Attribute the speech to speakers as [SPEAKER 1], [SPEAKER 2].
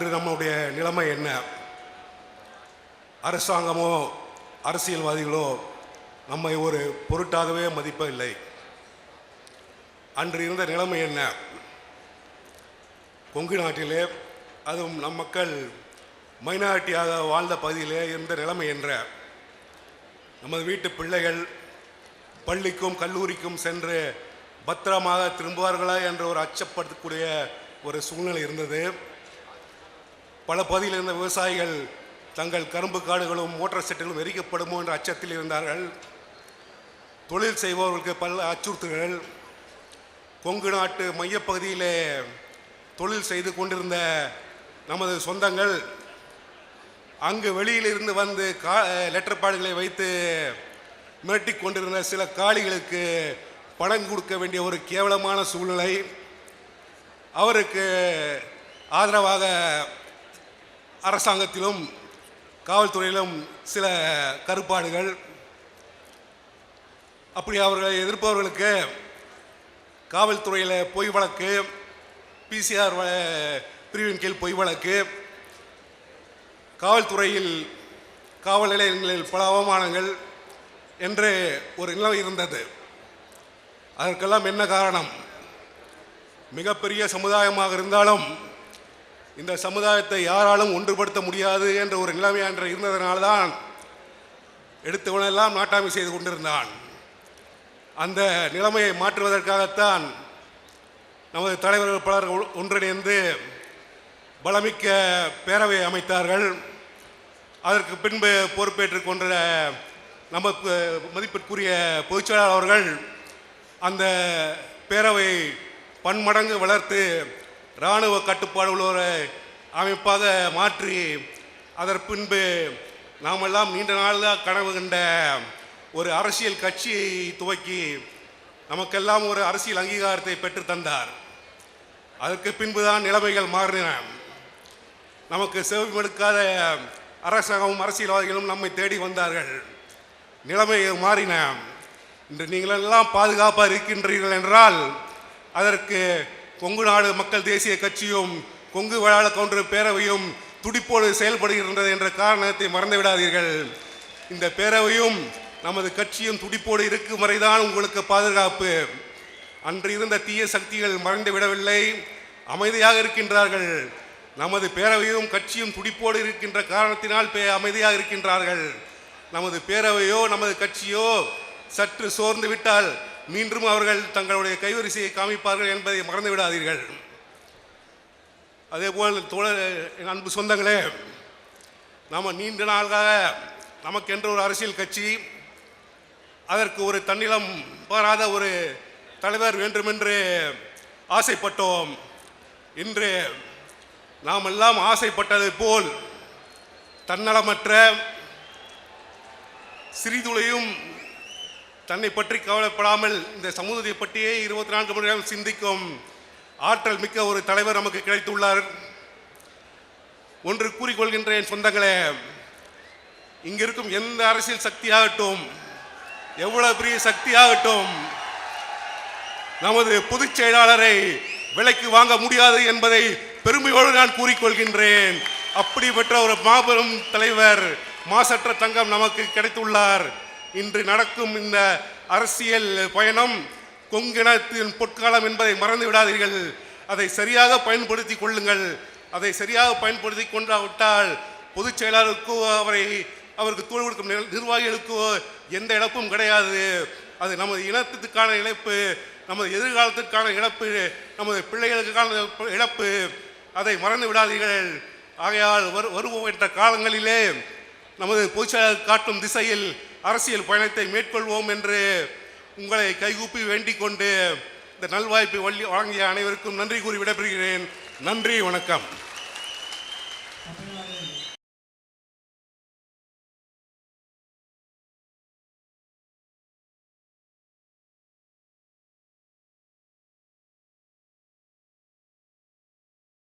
[SPEAKER 1] இன்று நம்மளுடைய நிலைமை என்ன? அரசாங்கமோ அரசியல்வாதிகளோ நம்மை ஒரு பொருட்டாகவே மதிப்பதில்லை. அன்று இருந்த நிலைமை என்ன? கொங்கு நாட்டிலே அதுவும் நம் மக்கள் மைனாரிட்டியாக வாழ்ந்த பகுதியிலே இருந்த நிலைமை என்ற நமது வீட்டு பிள்ளைகள் பள்ளிக்கும் கல்லூரிக்கும் சென்று பத்திரமாக திரும்புவார்களா என்ற ஒரு அச்சப்படுத்தக்கூடிய ஒரு சூழ்நிலை இருந்தது. பல பகுதியில் இருந்த விவசாயிகள் தங்கள் கரும்பு காடுகளும் மோட்டார் செட்டுகளும் எரிக்கப்படுமோ என்ற அச்சத்தில் இருந்தார்கள். தொழில் செய்பவர்களுக்கு பல அச்சுறுத்தல்கள். கொங்கு நாட்டு மையப்பகுதியிலே தொழில் செய்து கொண்டிருந்த நமது சொந்தங்கள் அங்கு வெளியிலிருந்து வந்து கா லெட்டர் பாடுகளை வைத்து மிரட்டிக் கொண்டிருந்த சில காளிகளுக்கு பணம் கொடுக்க வேண்டிய ஒரு கேவலமான சூழ்நிலை. அவருக்கு ஆதரவாக அரசாங்கத்திலும் காவல்துறையிலும் சில கருப்பாடுகள். அப்படி அவர்களை எதிர்ப்பவர்களுக்கு காவல்துறையில் பொய் வழக்கு பிசிஆர் பிரிவின் கீழ் பொய் வழக்கு காவல்துறையில் காவல் நிலையங்களில் பல அவமானங்கள் என்று ஒரு நிலை இருந்தது. அதற்கெல்லாம் என்ன காரணம்? மிகப்பெரிய சமுதாயமாக இருந்தாலும் இந்த சமுதாயத்தை யாராலும் ஒன்றுபடுத்த முடியாது என்ற ஒரு நிலைமை அன்று இருந்ததனால்தான் எடுத்தவனெல்லாம் நாட்டாமை செய்து கொண்டிருந்தான். அந்த நிலைமையை மாற்றுவதற்காகத்தான் நமது தலைவர்கள் பலர் ஒ- ஒன்றிணைந்து பலமிக்க பேரவை அமைத்தார்கள். அதற்கு பின்பு பொறுப்பேற்றுக் கொண்ட நமக்கு மதிப்பிற்குரிய பொதுச்செயலாளர் அவர்கள் அந்த பேரவை பன்மடங்கு வளர்த்து இராணுவ கட்டுப்பாடு உள்ள ஒரு அமைப்பாக மாற்றி அதற்கு பின்பு நாமெல்லாம் நீண்ட நாளாக கனவு கண்ட ஒரு அரசியல் கட்சியை துவக்கி நமக்கெல்லாம் ஒரு அரசியல் அங்கீகாரத்தை பெற்று தந்தார். அதற்கு பின்புதான் நிலைமைகள் மாறின. நமக்கு செவிமடுக்காத அரசாங்கமும் அரசியல்வாதிகளும் நம்மை தேடி வந்தார்கள். நிலைமை மாறின. இன்று நீங்களெல்லாம் பாதுகாப்பாக இருக்கின்றீர்கள் என்றால் அதற்கு கொங்கு நாடு மக்கள் தேசிய கட்சியும் கொங்கு வளாள கவுண்டர் பேரவையும் துடிப்போடு செயல்படுகின்றது என்ற காரணத்தை மறந்து விடாதீர்கள் இந்த பேரவையும் நமது கட்சியும் துடிப்போடு இருக்கும் வரைதான் உங்களுக்கு பாதுகாப்பு. அன்று இருந்த தீய சக்திகள் மறைந்து விடவில்லை. அமைதியாக இருக்கின்றார்கள். நமது பேரவையும் கட்சியும் துடிப்போடு இருக்கின்ற காரணத்தினால் பே அமைதியாக இருக்கின்றார்கள். நமது பேரவையோ நமது கட்சியோ சற்று சோர்ந்து விட்டால் மீண்டும் அவர்கள் தங்களுடைய கைவரிசையை காமிப்பார்கள் என்பதை மறந்து விடாதீர்கள். அதேபோல் தோழர் என் அன்பு சொந்தங்களே நாம் நீண்ட நாளாக நமக்கென்று ஒரு அரசியல் கட்சி அதற்கு ஒரு தன்னிலம் பாராத ஒரு தலைவர் வேண்டுமென்று ஆசைப்பட்டோம். இன்று நாம் எல்லாம் ஆசைப்பட்டது போல் தன்னலமற்ற சிறிதுளையும் தன்னை பற்றி கவலைப்படாமல் இந்த சமூகத்தை பற்றியே இருபத்தி நான்கு மணி நேரம் சிந்திக்கும் ஆற்றல் மிக்க ஒரு தலைவர் நமக்கு கிடைத்துள்ளார். ஒன்று கூறிக்கொள்கின்றேன் சொந்தங்களே இங்கிருக்கும் எந்த அரசியல் சக்தியாகட்டும் எவ்வளவு பெரிய சக்தியாகட்டும் நமது பொதுச் செயலாளரை விலைக்கு வாங்க முடியாது என்பதை பெருமையோடு நான் கூறிக்கொள்கின்றேன். அப்படிப்பட்ட ஒரு மாபெரும் தலைவர் மாசற்ற தங்கம் நமக்கு கிடைத்துள்ளார். இன்று நடக்கும் இந்த அரசியல் பயணம் கொங்கிணத்தின் பொற்காலம் என்பதை மறந்து விடாதீர்கள் அதை சரியாக பயன்படுத்தி கொள்ளுங்கள். அதை சரியாக பயன்படுத்தி கொண்டாவிட்டால் பொதுச் செயலாளருக்கோ அவரை அவருக்கு தோல் கொடுக்கும் நிர்வாகிகளுக்கோ எந்த இழப்பும் கிடையாது. அது நமது இனத்துக்கான இழப்பு நமது எதிர்காலத்திற்கான இழப்பு நமது பிள்ளைகளுக்கான இழப்பு. அதை மறந்து விடாதீர்கள் ஆகையால் வரு வருவோம் என்ற காலங்களிலே நமது பொதுச்செயலாளர் காட்டும் திசையில் அரசியல் பயணத்தை மேற்கொள்வோம் என்று உங்களை கைகூப்பி வேண்டிக் கொண்டு இந்த நல்வாய்ப்பை வழங்கிய அனைவருக்கும் நன்றி கூறி விடைபெறுகிறேன். நன்றி வணக்கம்.